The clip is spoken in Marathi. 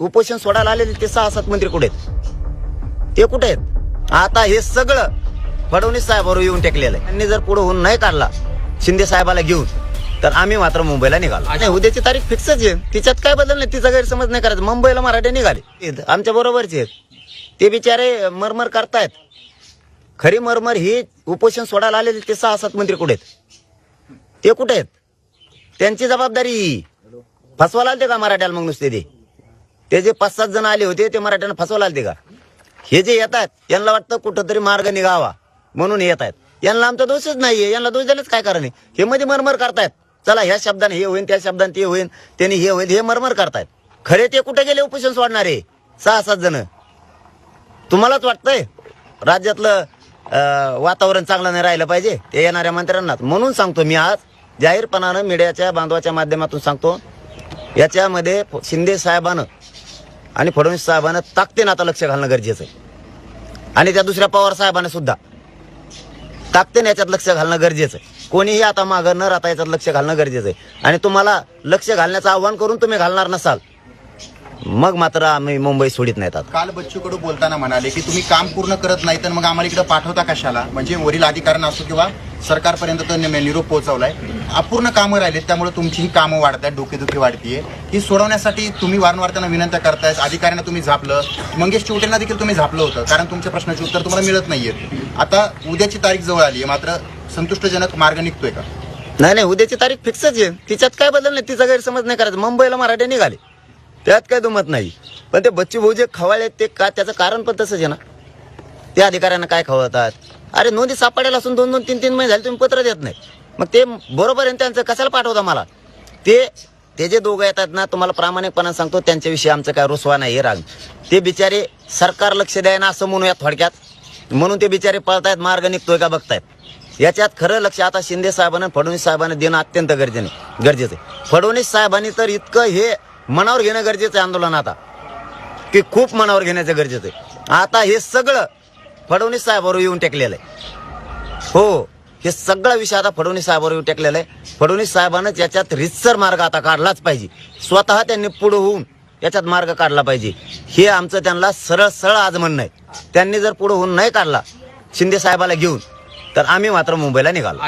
उपोषण सोडायला आलेले ते सहा सात मंत्री कुठे आहेत? ते कुठे आहेत? आता हे सगळं फडणवीस साहेबावर येऊन टेकलेलं आहे. त्यांनी जर पुढे होऊन नाही काढला शिंदे साहेबाला घेऊन तर आम्ही मात्र मुंबईला निघालो. नाही उद्याची तारीख फिक्सच आहे. तिच्यात काय बदल नाही तिचा गैरसमज नाही करायचा. मुंबईला मराठे निघाले. आमच्या बरोबरचे आहेत. ते बिचारे मरमर करतायत. खरी मरमर ही उपोषण सोडायला आलेले ते सहा सात मंत्री कुठे आहेत? ते कुठे आहेत? त्यांची जबाबदारी. फसवायला आलते का मराठ्याला मग नुसते ते? ते जे पाच सात जण आले होते ते मराठ्यांना फसवायला आलते का? हे जे येतात यांना वाटतं कुठंतरी मार्ग निघावा म्हणून येत आहेत यांना आमचा दोषच नाहीये यांना दोष द्यायलाच काय कारण आहे? हे मध्ये मरमर करतायत. चला ह्या शब्दाने हे होईन त्या शब्दाने ते होईन त्यांनी हे होईल हे मरमर करतायत. खरे ते कुठे गेले उपोषण सोडणारे? सहा सात जण. तुम्हालाच वाटतंय? राज्यातलं वातावरण चांगलं नाही राहिलं पाहिजे ते येणाऱ्या मंत्र्यांना. म्हणून सांगतो मी आज जाहीरपणानं मीडियाच्या बांधवाच्या माध्यमातून सांगतो. याच्यामध्ये शिंदे साहेबानं आणि फडणवीस साहेबानं ताकदीनं आता लक्ष घालणं गरजेचं आहे. आणि त्या दुसऱ्या पवार साहेबांना सुद्धा. ताकदीने याच्यात लक्ष घालणं गरजेचं आहे. कोणीही आता मागं न राहता याच्यात लक्ष घालणं गरजेचं आहे. आणि तुम्हाला लक्ष घालण्याचं आव्हान करून तुम्ही घालणार नसाल मग मात्र आम्ही मुंबई सोडित नाहीत आता. काल बच्चू कडू बोलताना म्हणाले की तुम्ही काम पूर्ण करत नाही तर मग आम्हाला इकडे पाठवता कशाला? म्हणजे वरील अधिकाऱ्यांना असो किंवा सरकारपर्यंत तो निरोप पोहोचवलाय. अपूर्ण कामं राहिलेत त्यामुळे तुमची ही कामं वाढतात डोकेदुखी वाढतीये. ही सोडवण्यासाठी तुम्ही वारंवार त्यांना विनंती करताय अधिकाऱ्यांना तुम्ही झापलं. मंगेश चिवटेंना देखील तुम्ही झापलं होतं कारण तुमच्या प्रश्नाचे उत्तर तुम्हाला मिळत नाहीये. आता उद्याची तारीख जवळ आली आहे मात्र संतुष्टजनक मार्ग निघतोय का? नाही नाही उद्याची तारीख फिक्सच आहे. तिच्यात काय बदल नाही तिचा गैरसमज नाही करायचा. मुंबईला मराठे निघाले. त्यात काय दुमत नाही. पण ते बच्चू भाऊ जे खवाळे ते का त्याचं कारण पण तसंच आहे ना? त्या अधिकाऱ्यांना काय खवळतात? अरे नोंदी सापडायला असून दोन दोन तीन तीन महिने झाले तुम्ही पत्र देत नाही. मग ते बरोबर आहे त्यांचं? कशाला पाठवता मला? ते ते जे दोघं येतात ना तुम्हाला प्रामाणिकपणा सांगतो त्यांच्याविषयी आमचं काय रुसवा नाही हे राग. ते बिचारे सरकार लक्ष द्याय ना असं म्हणूया थोडक्यात. म्हणून ते बिचारे पळतायत मार्ग निघतोय का बघतायत. याच्यात खरं लक्ष आता शिंदे साहेबांना फडणवीस साहेबांना देणं अत्यंत गरजेने गरजेचं आहे. फडणवीस साहेबांनी तर इतकं हे मनावर घेणं गरजेचं आहे आंदोलन आता. की खूप मनावर घेण्याचं गरजेचं आहे. आता हे सगळं फडणवीस साहेबावर येऊन टेकलेलं आहे. हो. हे सगळा विषय आता फडणवीस साहेबावर येऊन टेकलेला आहे. फडणवीस साहेबानंच याच्यात रितसर मार्ग आता काढलाच पाहिजे. स्वतः त्यांनी पुढं होऊन याच्यात मार्ग काढला पाहिजे. हे आमचं त्यांना सरळ सरळ आज म्हणणं आहे. त्यांनी जर पुढं होऊन नाही काढला शिंदे साहेबाला घेऊन तर आम्ही मात्र मुंबईला निघालो.